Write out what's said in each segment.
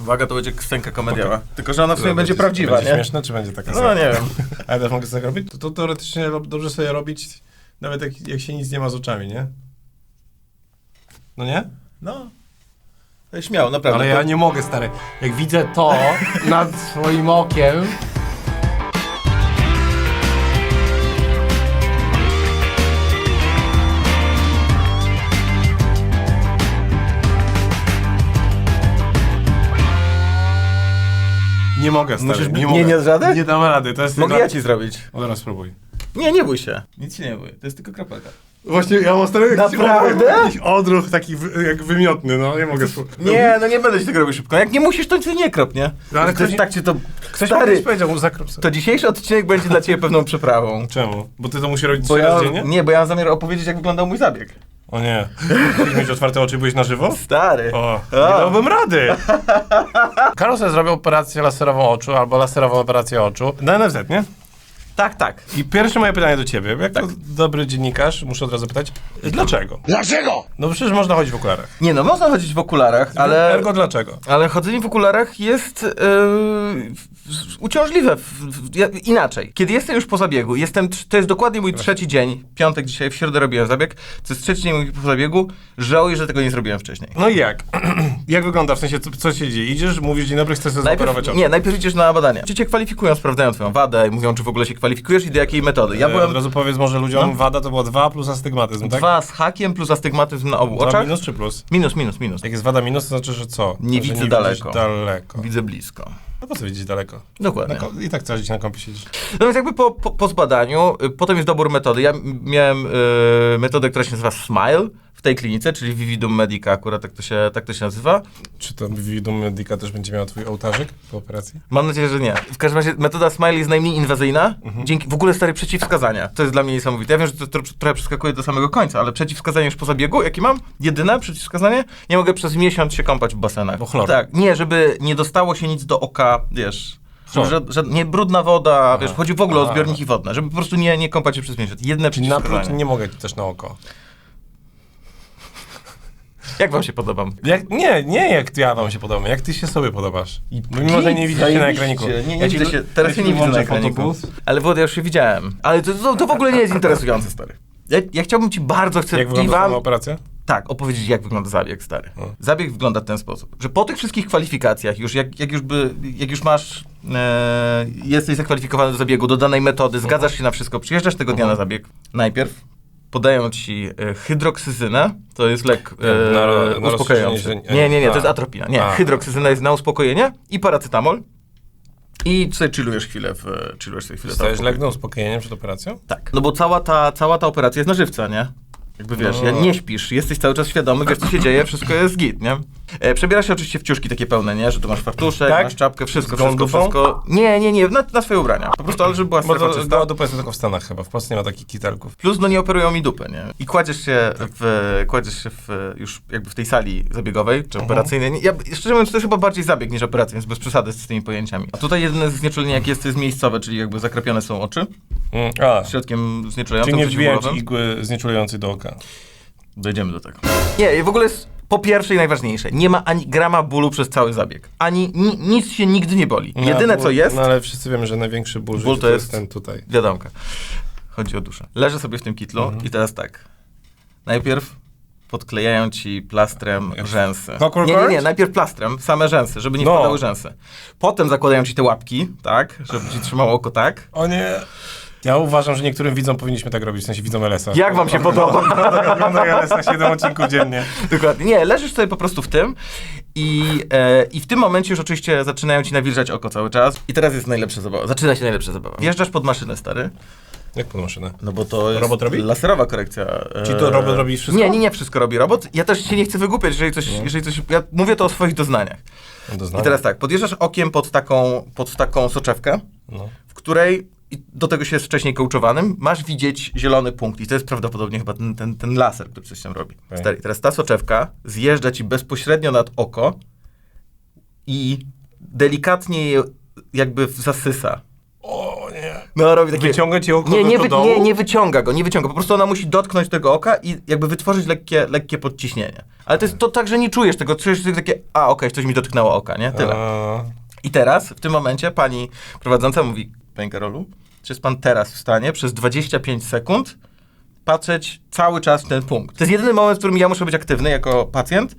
Uwaga, to będzie scenka komediowa. Tylko, że ona w sumie będzie prawdziwa, będzie nie? śmieszne, czy będzie taka No sama? nie wiem. A ja też mogę sobie tak robić? To, to teoretycznie rob- dobrze sobie robić, nawet jak, jak się nic nie ma z oczami, nie? No nie? No. To Śmiało, naprawdę. Ale ja nie mogę, stary. Jak widzę to nad swoim okiem... Nie mogę, stary. Musisz- nie, nie, mogę. dasz rady? Nie dam rady, to jest... Mogę ja ci zrobić. O, teraz spróbuj. Nie, nie bój się. Nic się nie bój. To jest tylko kropelka. Właśnie, ja mam stary jakiś Naprawdę? odruch, jakiś odruch taki wy, jak wymiotny, no, nie mogę... spó- Nie, no nie będę ci tego robił szybko. Jak nie musisz, to nic nie krop, nie? No, ale ktoś- tak ci to... Ktoś Stary, mi powiedział, mu zakrop sobie. to dzisiejszy odcinek będzie dla ciebie pewną przeprawą. Czemu? Bo ty to musisz robić Bo trzy ja, razy dziennie? nie, bo ja mam zamiar opowiedzieć, jak wyglądał mój zabieg. O nie. Musisz mieć otwarte oczy i byłeś na żywo? Stary. O, A. nie dałbym rady. Karol sobie zrobił operację laserową oczu albo laserową operację oczu na NFZ, nie? Tak, tak. I pierwsze moje pytanie do ciebie, jak to dobry dziennikarz, muszę od razu pytać, dlaczego? Dlaczego? No przecież można chodzić w okularach. Nie no, można chodzić w okularach, ale... Ergo dlaczego? Ale chodzenie w okularach jest yy, uciążliwe. W, w, ja, inaczej. Kiedy jestem już po zabiegu, jestem, tr- to jest dokładnie mój trzeci dzień, piątek dzisiaj, w środę robiłem zabieg, to jest trzeci dzień mój po zabiegu, żałuję, że tego nie zrobiłem wcześniej. No i jak? jak wygląda, w sensie, co, co się dzieje? Idziesz, mówisz, dzień dobry, chcę sobie zaoperować oczy. nie, najpierw idziesz na badania. Ci cię kwalifikują, sprawdzają twoją wadę i mówią, czy w ogóle się kwalifikujesz i do jakiej metody. Ja E, byłem Od razu powiedz może ludziom, wada to było dwa plus astygmatyzm, tak? dwa z hakiem plus astygmatyzm na obu Dwa oczach. minus czy plus? minus, minus, minus. Jak jest wada minus, to znaczy, że co? Nie że widzę daleko. Widzisz daleko. Widzę blisko. No po co widzieć daleko? Na Dokładnie. ko- I tak cały dzień na kompie siedzisz. No więc jakby po, po, po zbadaniu, y, potem jest dobór metody. Ja m- miałem y, metodę, która się nazywa SMILE w tej klinice, czyli Vividum Medica, akurat tak to się, tak to się nazywa. Czy to Vividum Medica też będzie miał twój ołtarzyk po operacji? Mam nadzieję, że nie. W każdym razie metoda SMILE jest najmniej inwazyjna, dzięki w ogóle stare przeciwwskazania. To jest dla mnie niesamowite. Ja wiem, że to, to trochę przeskakuje do samego końca, ale przeciwwskazanie już po zabiegu, jakie mam? Jedyne przeciwwskazanie? Nie mogę przez miesiąc się kąpać w basenach. Bo chlor. Tak, nie, żeby nie dostało się nic do oka, wiesz... Że, że nie brudna woda, wiesz, chodzi w ogóle o Aha. zbiorniki wodne, żeby po prostu nie, nie kąpać się przez miesiąc. Jedne Czyli naprócz nie mogę też na oko. Jak wam się podobam? Jak, nie, nie jak ja wam się podobam, jak ty się sobie podobasz. Mimo, że nie widzisz się na ekraniku. Nie, nie Ja widzę się, teraz ja się nie widzę na ekraniku. Ale Włody, ja już się widziałem. Ale to, to, to w ogóle nie jest interesujące, stary. Ja, ja chciałbym ci bardzo, chcę Jak wygląda wam, sama operacja? tak, opowiedzieć, jak wygląda zabieg, stary. No. Zabieg wygląda w ten sposób, że po tych wszystkich kwalifikacjach, już jak, jak, już, by, jak już masz, e, jesteś zakwalifikowany do zabiegu, do danej metody, zgadzasz się na wszystko, przyjeżdżasz tego dnia na zabieg, najpierw podają ci e, hydroksyzynę, to jest lek e, Na na uspokajający. Nie, nie, nie, to jest atropina. Nie, A. hydroksyzyna jest na uspokojenie i paracetamol. I sobie chillujesz chwilę, w, chillujesz sobie chwilę. W lek na uspokojenie przed operacją? tak. No bo cała ta, cała ta operacja jest na żywca, nie? Jakby wiesz, No. ja nie śpisz, jesteś cały czas świadomy, wiesz co się dzieje, wszystko jest git, nie? E, przebierasz się oczywiście w ciuszki takie pełne, nie? Że tu masz fartuszek, Tak? masz czapkę, wszystko, Z gołą wszystko, dupą? wszystko. Nie, nie, nie, na, na swoje ubrania. Po prostu, ale żeby była Bo strefa to czysta. goła dupa jest tylko w Stanach chyba, w Polsce nie ma takich kitelków. Plus, no nie operują mi dupy, nie? I kładziesz się, w, kładziesz się w, już jakby w tej sali zabiegowej, czy operacyjnej. Nie, Ja, szczerze mówiąc, to jest chyba bardziej zabieg niż operacja, więc bez przesady z tymi pojęciami. A tutaj jedyne znieczulenie, jakie jest, to jest miejscowe, czyli jakby zakrapione są oczy Mm. A, środkiem czyli znieczulającym, nie ci przeciwbólowym. igły znieczulającej do oka. Dojdziemy do tego. Nie, i w ogóle jest po pierwsze i najważniejsze, nie ma ani grama bólu przez cały zabieg. Ani ni, nic się nigdy nie boli. No, Jedyne ból- co jest, No ale wszyscy wiemy, że największy ból, Ból życia to to jest- ten tutaj. wiadomka. Chodzi o duszę. Leżę sobie w tym kitlu Mhm. i teraz tak. Najpierw podklejają ci plastrem rzęsy. Nie, nie, nie, najpierw plastrem, same rzęsy, żeby nie No. wpadały rzęsy. Potem zakładają ci te łapki, tak, żeby ci trzymało oko tak. O nie! Ja uważam, że niektórym widzom powinniśmy tak robić, w sensie widzom LS-a. Jak wam się podoba? Oglądaj LS na 7 odcinków dziennie. Dokładnie. Nie, leżysz sobie po prostu w tym i, e, i w tym momencie już oczywiście zaczynają ci nawilżać oko cały czas. I teraz jest najlepsza zabawa. Zaczyna się najlepsza zabawa. Wjeżdżasz pod maszynę, stary. Jak pod maszynę? No bo to jest Robot robi? laserowa korekcja. e, Czy to robot robi wszystko? Nie, nie, nie wszystko robi robot. Ja też się nie chcę wygłupiać, jeżeli coś, jeżeli coś... Ja mówię to o swoich doznaniach. No I teraz tak, podjeżdżasz okiem pod taką, pod taką soczewkę, No. w której i do tego się jest wcześniej kołczowanym, masz widzieć zielony punkt i to jest prawdopodobnie chyba ten, ten, ten laser, który coś tam robi. Stary, teraz ta soczewka zjeżdża ci bezpośrednio nad oko i delikatnie je jakby zasysa. O nie. No, robi takie... Wyciąga ci oko Nie, do, nie, do dołu? nie, nie wyciąga go, nie wyciąga. Po prostu ona musi dotknąć tego oka i jakby wytworzyć lekkie, lekkie podciśnienie. Ale to jest to tak, że nie czujesz tego, czujesz tylko takie, a okej, coś mi dotknęło oka, nie? Tyle. A, I teraz, w tym momencie, pani prowadząca mówi, panie Karolu, czy jest pan teraz w stanie przez 25 sekund patrzeć cały czas w ten punkt? To jest jedyny moment, w którym ja muszę być aktywny jako pacjent,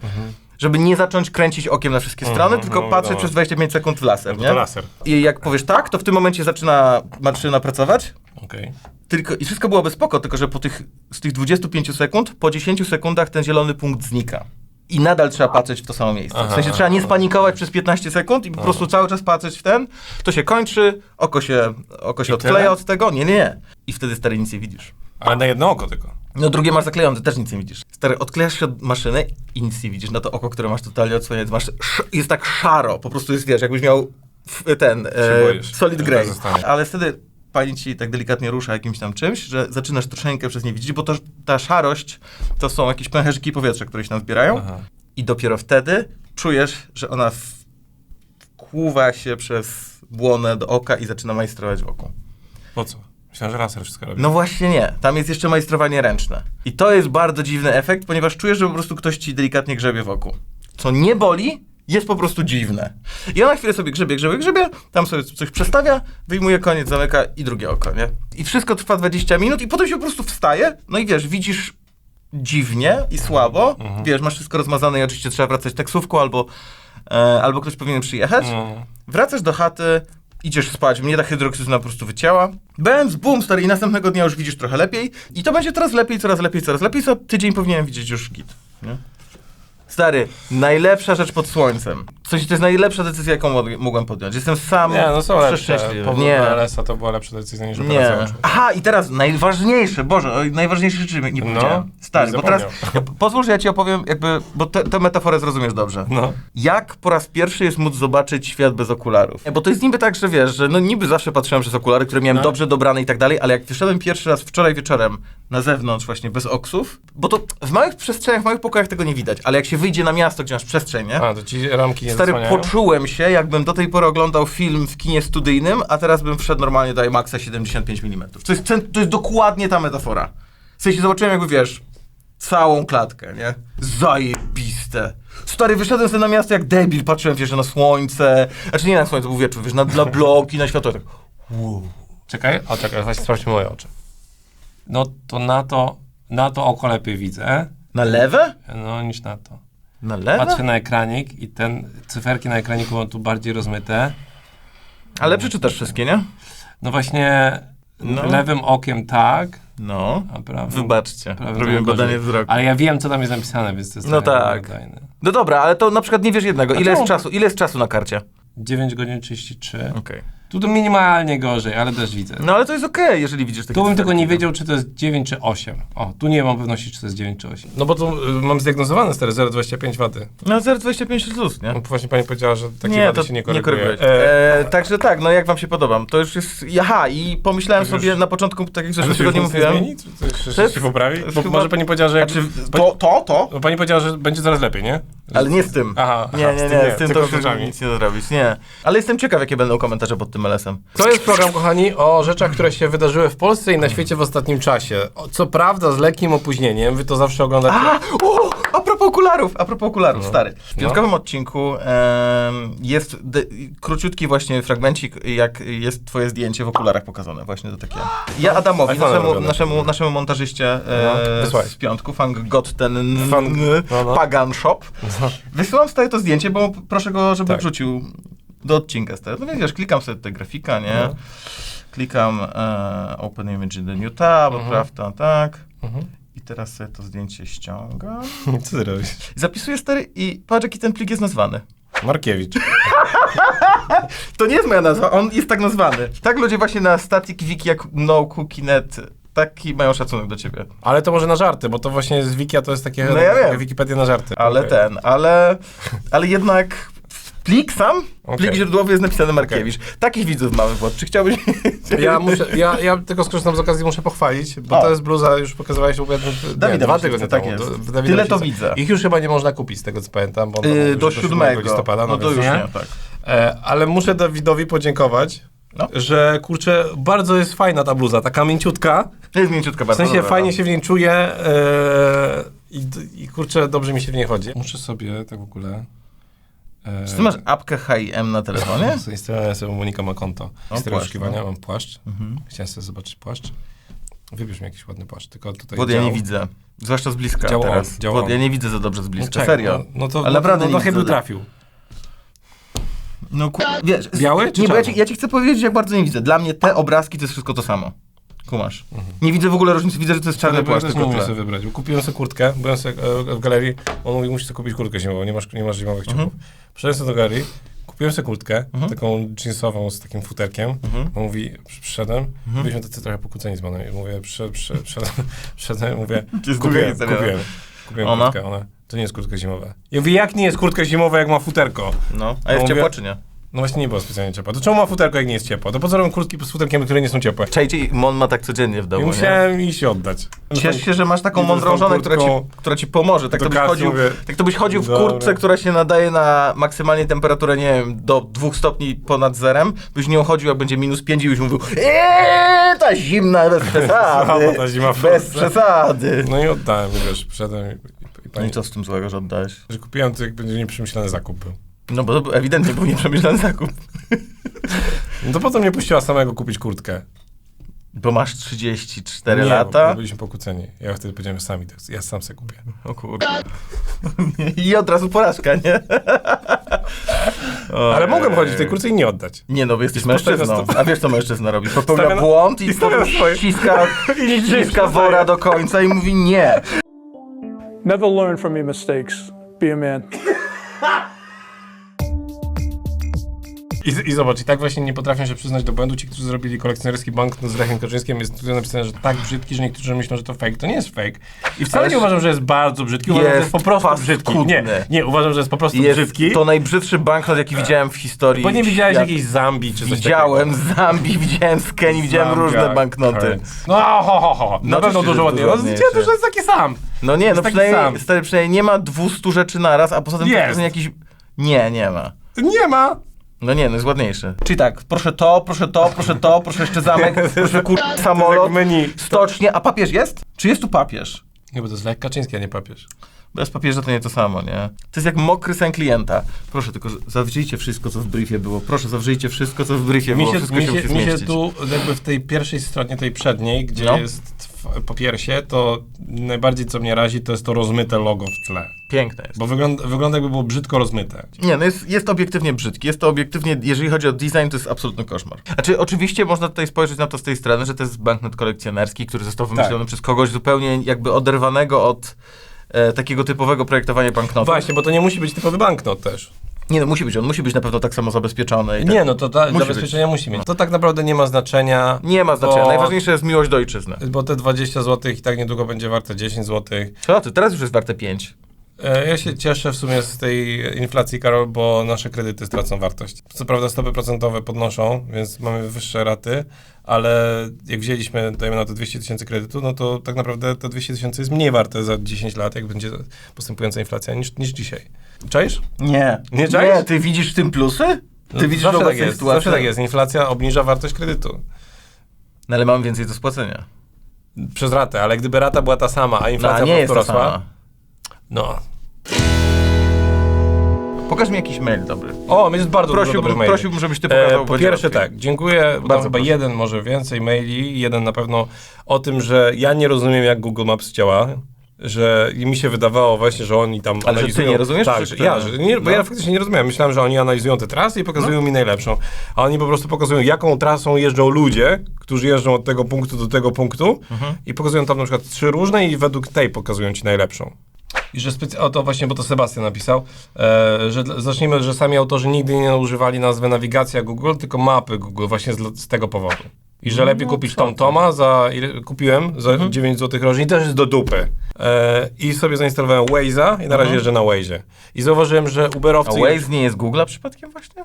żeby nie zacząć kręcić okiem na wszystkie strony, Mhm, tylko no patrzeć wiadomo. przez 25 sekund w laser, nie? to laser. I jak powiesz tak, to w tym momencie zaczyna maszyna pracować, Okej. tylko, I wszystko byłoby spoko, tylko że po tych, z tych 25 sekund, po 10 sekundach ten zielony punkt znika. I nadal trzeba patrzeć w to samo miejsce. w sensie trzeba nie spanikować przez 15 sekund i po prostu cały czas patrzeć w ten, to się kończy, oko się, oko się I odkleja tyle? od tego. Nie, nie, nie. I wtedy stary nic nie widzisz. Ale na jedno oko tylko. No drugie masz zaklejone, też nic nie widzisz. Stary, odklejasz się od maszyny i nic nie widzisz. Na to oko, które masz totalnie odsłonięte, masz sz- jest tak szaro, po prostu jest, wiesz, jakbyś miał ten e, solid zostanie. Ale wtedy pani ci tak delikatnie rusza jakimś tam czymś, że zaczynasz troszeczkę przez nie widzieć, bo to, ta szarość to są jakieś pęcherzyki powietrza, które się tam zbierają Aha. i dopiero wtedy czujesz, że ona wkłuwa się przez błonę do oka i zaczyna majstrować wokół. Po co? Myślałem, że laser wszystko robi. No właśnie nie. Tam jest jeszcze majstrowanie ręczne. I to jest bardzo dziwny efekt, ponieważ czujesz, że po prostu ktoś ci delikatnie grzebie wokół. Co nie boli, jest po prostu dziwne. I ona chwilę sobie grzebie, grzebie, grzebie, tam sobie coś przestawia, wyjmuje koniec, zamyka i drugie oko, nie? I wszystko trwa 20 minut i potem się po prostu wstaje, no i wiesz, widzisz dziwnie i słabo, wiesz, masz wszystko rozmazane i oczywiście trzeba wracać taksówką albo, e, albo ktoś powinien przyjechać. No. Wracasz do chaty, idziesz spać, mnie ta hydroksyzyna po prostu wycięła. Bęc, bum, stary, i następnego dnia już widzisz trochę lepiej. I to będzie coraz lepiej, coraz lepiej, coraz lepiej. Co tydzień powinienem widzieć już git. Nie? Stary, najlepsza rzecz pod słońcem. Sensie to jest najlepsza decyzja, jaką mo- mogłem podjąć. Jestem sam Nie, no są lepsze. przeszczęśliwy. Powrót Nie. LS-a to była lepsza decyzja niż Nie. operacja oczu. Aha, i teraz najważniejsze, Boże, o najważniejsze rzeczy nie powiedziałem. Stary, bo teraz, zapomniał. ja, pozwól, że ja ci opowiem, jakby, bo te- tę metaforę zrozumiesz dobrze. No. Jak po raz pierwszy jest móc zobaczyć świat bez okularów? Bo to jest niby tak, że wiesz, że no niby zawsze patrzyłem przez okulary, które miałem No. dobrze dobrane i tak dalej, ale jak wyszedłem pierwszy raz wczoraj wieczorem na zewnątrz właśnie bez oksów, bo to w małych przestrzeniach, w małych pokojach tego nie widać, ale jak się wyjdzie na miasto, gdzie masz przestrzeń, nie? A, to ci ramki nie Stary, zasłaniają? poczułem się, jakbym do tej pory oglądał film w kinie studyjnym, a teraz bym wszedł normalnie do IMAXa 75 mm. To jest, to jest dokładnie ta metafora. W sensie zobaczyłem jakby, wiesz, całą klatkę, nie? Zajebiste. Stary, wyszedłem sobie na miasto jak debil, patrzyłem, wiesz, na słońce, znaczy nie na słońce, był wieczór, wiesz, na, dla bloki, na światło, tak. Czekaj, o czekaj, właśnie sprawdźmy moje oczy. No to na to, na to oko lepiej widzę, Na lewe? no niż na to. Na lewe? Patrzę na ekranik i ten, cyferki na ekraniku mam tu bardziej rozmyte. Ale przeczytasz wszystkie, nie? No właśnie No. lewym okiem tak, No. prawym... Wybaczcie, prawym robiłem gorzej. badanie wzroku. Ale ja wiem, co tam jest napisane, więc to jest No tak. No dobra, ale to na przykład nie wiesz jednego. Ile jest czasu? Ile jest czasu na karcie? 9 godzin 33. Okej. Tu to minimalnie gorzej, ale też widzę. No ale to jest okej, jeżeli widzisz takie Tu bym tylko nie wiedział, czy to jest 9 czy 8. O, tu nie mam pewności, czy to jest 9 czy 8. No bo tu y, mam zdiagnozowane stary 0,25 waty. No 0,25 plus, nie? No, właśnie pani powiedziała, że takie nie, wady to się nie nie koryguje. E, E, także tak, no jak wam się podobam? To już jest... Aha, i pomyślałem To już- sobie na początku, tak jak ale zeszłym tygodniu mówiłem... zmieni? Czy jeszcze jest- się poprawi? Bo chyba- może pani powiedziała, że... Jak, Znaczy, to, to, to, no, pani powiedziała, że będzie coraz lepiej, nie? ale nie z tym. Aha, nie, aha, nie, z nie, tym nie, z tym tylko to już nic nie zrobić, nie. Ale jestem ciekaw, jakie będą komentarze pod tym LS-em. To jest program, kochani, o rzeczach, które się wydarzyły w Polsce i na świecie w ostatnim czasie. O, Co prawda z lekkim opóźnieniem, wy to zawsze oglądacie. A, o, a propos okularów, a propos No. okularów, stary. W piątkowym odcinku em, jest de, króciutki właśnie fragmencik, jak jest twoje zdjęcie w okularach pokazane, właśnie do takiego. Ja Adamowi, iPhone'em naszemu, robione. naszemu, naszemu montażyście No, e, wysłałeś. z piątku, Fang Got ten n- Fan- n- no, no. Pagan Shop, wysyłam stary to zdjęcie, bo proszę go, żeby Tak. wrzucił do odcinka stary. No więc wiesz, klikam sobie tutaj grafika, nie? No. Klikam e, Open Image in the New Tab, Mhm. prawda, tak. Mhm. I teraz sobie to zdjęcie ściągam. Co ty robisz? Zapisuję stary i patrz jaki ten plik jest nazwany. Markiewicz. To nie jest moja nazwa, on jest tak nazwany. Tak ludzie właśnie na Static Wiki jak No Cookie Net taki mają szacunek do ciebie. Ale to może na żarty, bo to właśnie z Wikia to jest takie No ja wiem. Wikipedia na żarty. Ale Okej. ten, ale, ale jednak plik sam, Okej. plik źródłowy jest napisany Markiewicz. Takich widzów mamy, Włod. Czy chciałbyś... Ja muszę, ja, ja tylko skorzystam z okazji, muszę pochwalić, bo O. to jest bluza, już pokazałeś u jednym, nie, Dawida dwa tygodnie tak temu. jest. Dawida Tyle to widzę. Ich już chyba nie można kupić, z tego co pamiętam, bo Yy, do że 7 listopada, no to więc już nie. tak. E, ale muszę Dawidowi podziękować No. że kurczę, bardzo jest fajna ta bluza, taka mięciutka. To jest mięciutka W bardzo sensie dobra, fajnie no. się w niej czuję e, i, i kurczę, dobrze mi się w niej chodzi. Muszę sobie tak w ogóle... E, Czy ty masz apkę H&M na telefonie? Zainstalowałem sobie Monika ma konto. Wyszukiwania no. mam płaszcz. Mhm. Chciałem sobie zobaczyć płaszcz. Wybierz mi jakiś ładny płaszcz, tylko tutaj Bo ja nie widzę. Zwłaszcza z bliska Dział teraz. dział on. ja nie widzę za dobrze z No, bliska, czekaj, serio. No, no to, Ale no, naprawdę no, nie to chyba widzę. trafił. No ku... wiesz... Biały czy Nie, bo ja ci, ja ci chcę powiedzieć, jak bardzo nie widzę. Dla mnie te obrazki to jest wszystko to samo. Kumasz. Nie widzę w ogóle różnicy, widzę, że to jest czarny płaszcz, też umiem tyle. sobie wybrać, kupiłem sobie kurtkę, byłem sobie e, w galerii, on mówi, musisz sobie kupić kurtkę zimową, nie masz, nie masz zimowych ciuchów. Mhm. Przyszedłem sobie do galerii, kupiłem sobie kurtkę, taką jeansową z takim futerkiem, Mhm. on mówi, przy- przyszedłem, byliśmy tacy trochę pokłóceni z panem i mówię, przyszedłem, przyszedłem, przyszedłem, przyszedłem mówię, Jest kupiłem, kupiłem, kupiłem Ona? kurtkę, ona, to nie jest kurtka zimowa. Ja mówię, jak nie jest kurtka zimowa, jak ma futerko? No, a jest ciepła czy nie? No właśnie nie było specjalnie ciepła. To czemu ma futerko, jak nie jest ciepło? To po co robią kurtki z futerkiem, które nie są ciepłe? Czajcie, on ma tak codziennie w I domu, nie? musiałem iść oddać. Ciesz się, że masz taką mądrą tą żonę, która ci, kurtką która ci pomoże. Tak do to, byś kasy, chodził, mówię, tak to byś chodził w dobra. kurtce, która się nadaje na maksymalnie temperaturę, nie wiem, do dwóch stopni ponad zerem. Byś nią chodził, jak będzie minus pięć i byś mówił eee, ta zimna, bez przesady. Słaba ta zima w bez Polsce. przesady. No i oddałem, i wiesz, przyszedłem i, i, i No pani, i co z tym złego, że oddałeś? że kupiłem, to jakby nieprzemyślany zakup był. No bo to ewidentnie był nieprzemyślany zakup. No to po co mnie puściła samego kupić kurtkę? Bo masz 34 nie, lata. Bo byliśmy pokłóceni. Ja wtedy powiedziałem, że sami, to- ja sam sobie kupię. O kurde. I od razu porażka, nie? Ale mogłem chodzić w tej kurtce i nie oddać. Nie no, bo jesteś mężczyzną. A wiesz, co mężczyzna robi? Popełnia Stawia na- błąd i, i stawia swoje. ściska, I ściska wora do końca i mówi nie. Never learn from your mistakes. Be a man. I, I zobacz, i tak właśnie nie potrafią się przyznać do błędu ci, którzy zrobili kolekcjonerski bank z Lechem Kaczyńskim. Jest tutaj napisane, że tak brzydki, że niektórzy myślą, że to fake. To nie jest fake. I wcale Ależ nie uważam, że jest bardzo brzydki. Uważam, że jest jest po prostu brzydki. Nie, nie, uważam, że jest po prostu Jest brzydki. to najbrzydszy banknot, jaki widziałem w historii. Bo nie widziałeś świata. jakiejś Zambii czy coś Widziałem takiego. Zambii, widziałem z Kenii, widziałem Zambia, różne banknoty. currency. No ho, ho, ho. Na No pewno dużo że ładniej. dużo No widziałem, że jest taki sam. No nie, no przynajmniej, sam. stary, przynajmniej nie ma 200 rzeczy naraz, a poza tym Jest. jest jakiś... Nie, nie ma. Nie ma. No nie, no jest ładniejszy. Czyli tak, proszę to, proszę to, proszę to, proszę jeszcze zamek, proszę kur... samolot, jak menu. stocznie. A papież jest? Czy jest tu papież? Nie, bo to jest Lech Kaczyński, a nie papież. Bez papieża to nie to samo, nie? To jest jak mokry sen klienta. Proszę tylko zawrzyjcie wszystko, co w briefie było. Proszę, zawrzyjcie wszystko, co w briefie Mi było. się, mi, się, się, mi się tu jakby w tej pierwszej stronie, tej przedniej, gdzie No. jest po piersie, to najbardziej co mnie razi, to jest to rozmyte logo w tle. Piękne jest. Bo wygląda, wygląda jakby było brzydko rozmyte. Nie, no jest, jest obiektywnie brzydki. Jest to obiektywnie, jeżeli chodzi o design, to jest absolutny koszmar. Znaczy, oczywiście można tutaj spojrzeć na to z tej strony, że to jest banknot kolekcjonerski, który został wymyślony Tak. przez kogoś zupełnie jakby oderwanego od e, takiego typowego projektowania banknotu. Właśnie, bo to nie musi być typowy banknot też. Nie, no musi być, on musi być na pewno tak samo zabezpieczony. I tak. Nie, no to ta, Musi zabezpieczenia musi mieć. To tak naprawdę nie ma znaczenia. Nie ma znaczenia. Bo- Najważniejsze jest miłość do ojczyzny. Bo te 20 zł i tak niedługo będzie warte 10 zł. Co ty, teraz już jest warte 5. E, Ja się cieszę w sumie z tej inflacji, Karol, bo nasze kredyty stracą wartość. Co prawda stopy procentowe podnoszą, więc mamy wyższe raty, ale jak wzięliśmy, dajmy na to 200 tysięcy kredytu, no to tak naprawdę te 200 tysięcy jest mniej warte za 10 lat, jak będzie postępująca inflacja, niż, niż dzisiaj. Czaisz? Nie. Nie czaisz? Nie, ty widzisz w tym plusy? Ty No, widzisz zawsze tak jest, sytuacji? zawsze tak jest. Inflacja obniża wartość kredytu. No ale mamy więcej do spłacenia. Przez ratę, ale gdyby rata była ta sama, a No, inflacja a nie jest rosła, sama. no. Pokaż mi jakiś mail dobry. O, jest bardzo dużo Prosiłbym, dobrych maili. prosiłbym żebyś ty pokazał. E, po pierwsze tak, dziękuję, Bardzo chyba proszę. jeden, może więcej maili, jeden na pewno o tym, że ja nie rozumiem jak Google Maps działa, że mi się wydawało właśnie, że oni tam Ale że ty analizują... nie rozumiesz, Tak, czy że ja, że nie, bo No. ja faktycznie nie rozumiałem. Myślałem, że oni analizują te trasy i pokazują No. mi najlepszą, a oni po prostu pokazują, jaką trasą jeżdżą ludzie, którzy jeżdżą od tego punktu do tego punktu Mhm. i pokazują tam na przykład trzy różne i według tej pokazują ci najlepszą. I że specy- o to właśnie, bo to Sebastian napisał, e, że zacznijmy, że sami autorzy nigdy nie używali nazwy nawigacja Google, tylko mapy Google właśnie z, z tego powodu. I że lepiej kupić Tom Toma za, ile kupiłem, za 9 zł rocznie, też jest do dupy. E, I sobie zainstalowałem Waze'a i na razie jeżdżę na Waze'ie. I zauważyłem, że A Uberowcy... Waze nie jest Google'a przypadkiem właśnie?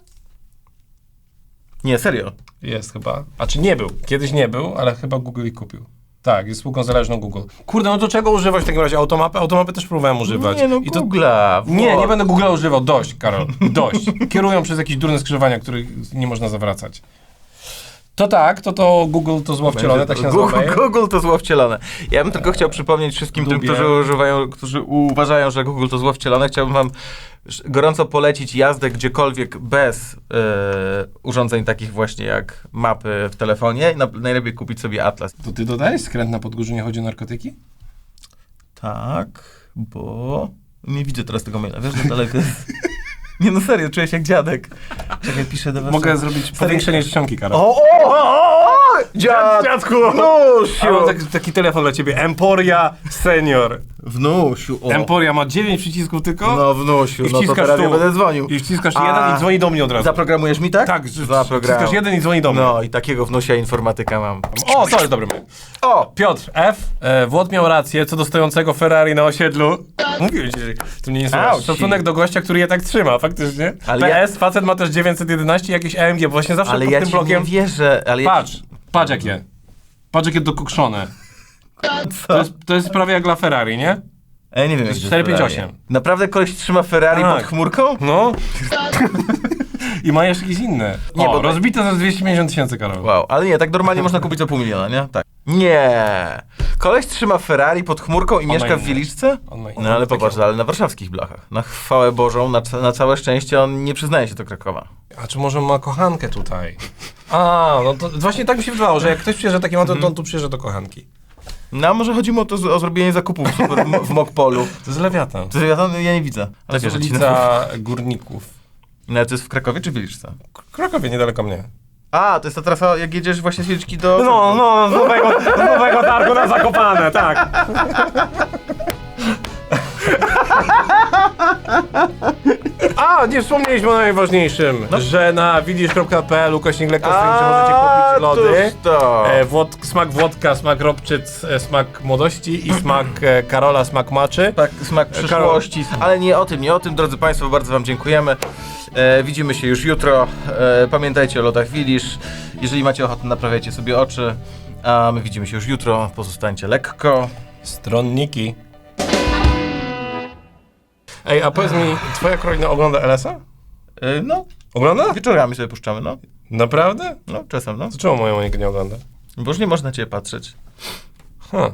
Nie, serio. Jest chyba. A czy nie był? Kiedyś nie był, ale chyba Google ich kupił. Tak, jest spółką zależną Google. Kurde, no to czego używać w takim razie? Automapy? Automapy też próbowałem używać. Nie no, I to, Google'a. Nie, nie będę Google używał. Dość, Karol. Dość. Kierują przez jakieś durne skrzyżowania, których nie można zawracać. To tak, to to Google to zło wcielone, tak się nazywa. Google. Google to zło wcielone. Ja bym tylko chciał przypomnieć wszystkim tym, Lubię. którzy używają, którzy uważają, że Google to zło wcielone, chciałbym wam gorąco polecić jazdę gdziekolwiek bez e, urządzeń takich właśnie jak mapy w telefonie. Na, najlepiej kupić sobie Atlas. To ty dodajesz skręt na podgórzu, nie chodzi o narkotyki? Tak, bo nie widzę teraz tego maila. Wiesz, że daleko jest. Nie no serio, czuję się jak dziadek. Czekaj, piszę do was. Mogę zrobić powiększenie czcionki, Karol. O, o, o, o! Dziad, Dziadku! Wnusiu! A mam taki, taki telefon dla ciebie. Emporia Senior. Wnusiu, o. Emporia ma 9 przycisków tylko. No wnusiu, I no to wciskasz teraz ja tu. będę dzwonił. I wciskasz A. jeden i dzwoni do mnie od razu. Zaprogramujesz mi tak? Tak, że wciskasz jeden i dzwoni do mnie. No i takiego wnusia informatyka mam. O, to jest dobry. O! Piotr F. E, Włod miał rację co do stojącego Ferrari na osiedlu. Mówiłem ci, że tu mnie nie słuchasz. Auci. Szacunek do gościa, który je tak trzyma, faktycznie. Ale PS, facet ma też 911 i jakieś AMG, bo właśnie zawsze Ale pod ja tym ci blokiem... nie wierzę, ale ja Patrz, patrz jakie. Patrz jakie dokukszone. To jest, to jest prawie jak dla Ferrari, nie? Ja nie wiem, jak to 458. Ferrari. Naprawdę koleś trzyma Ferrari Tak. pod chmurką? No. I ma jeszcze jakieś inne. Nie, Nie, o, bo- rozbite za 250 tysięcy, Karol. Wow, ale nie, tak normalnie można kupić za pół miliona, nie? Tak. Nie. Koleś trzyma Ferrari pod chmurką i mieszka w inne. Wieliczce? On ma. No ale Takie- popatrz, ale na warszawskich blachach. Na chwałę Bożą, na, ca- na całe szczęście on nie przyznaje się do Krakowa. A czy może ma kochankę tutaj? A, no to właśnie tak mi się wydawało, że jak ktoś przyjeżdża takim autem, to on tu przyjeżdża do kochanki. No a może chodzi mu o, to, o zrobienie zakupów w, Mokpolu. To jest Lewiatan. To ja, ja nie widzę. To Ale jest wiesz, ci- ulica Górników. No ale to jest w Krakowie czy w Wieliczce? W Krakowie, niedaleko mnie. A, to jest ta trasa, jak jedziesz właśnie z Wieliczki do... no, z nowego, z nowego targu na Zakopane, tak. A, nie wspomnieliśmy o najważniejszym, że na widzisz.pl ukośnik lekko możecie kupić lody. tuż to. E, włod, smak włodka, smak robczyc, e, smak młodości i smak e, Karola, smak maczy. Tak, smak przyszłości. Ale nie o tym, nie o tym, drodzy Państwo, bardzo Wam dziękujemy. E, widzimy się już jutro. E, pamiętajcie o lodach Wilisz. Jeżeli macie ochotę, naprawiajcie sobie oczy. A my widzimy się już jutro. Pozostańcie lekko. Stronniki. Ej, a powiedz mi, twoja Karolina ogląda LS-a? E, no, Ogląda? wieczorami sobie puszczamy, no. Naprawdę? No, czasem, no. To czemu moja Monika nie ogląda? Bo już nie można Cię patrzeć. Huh.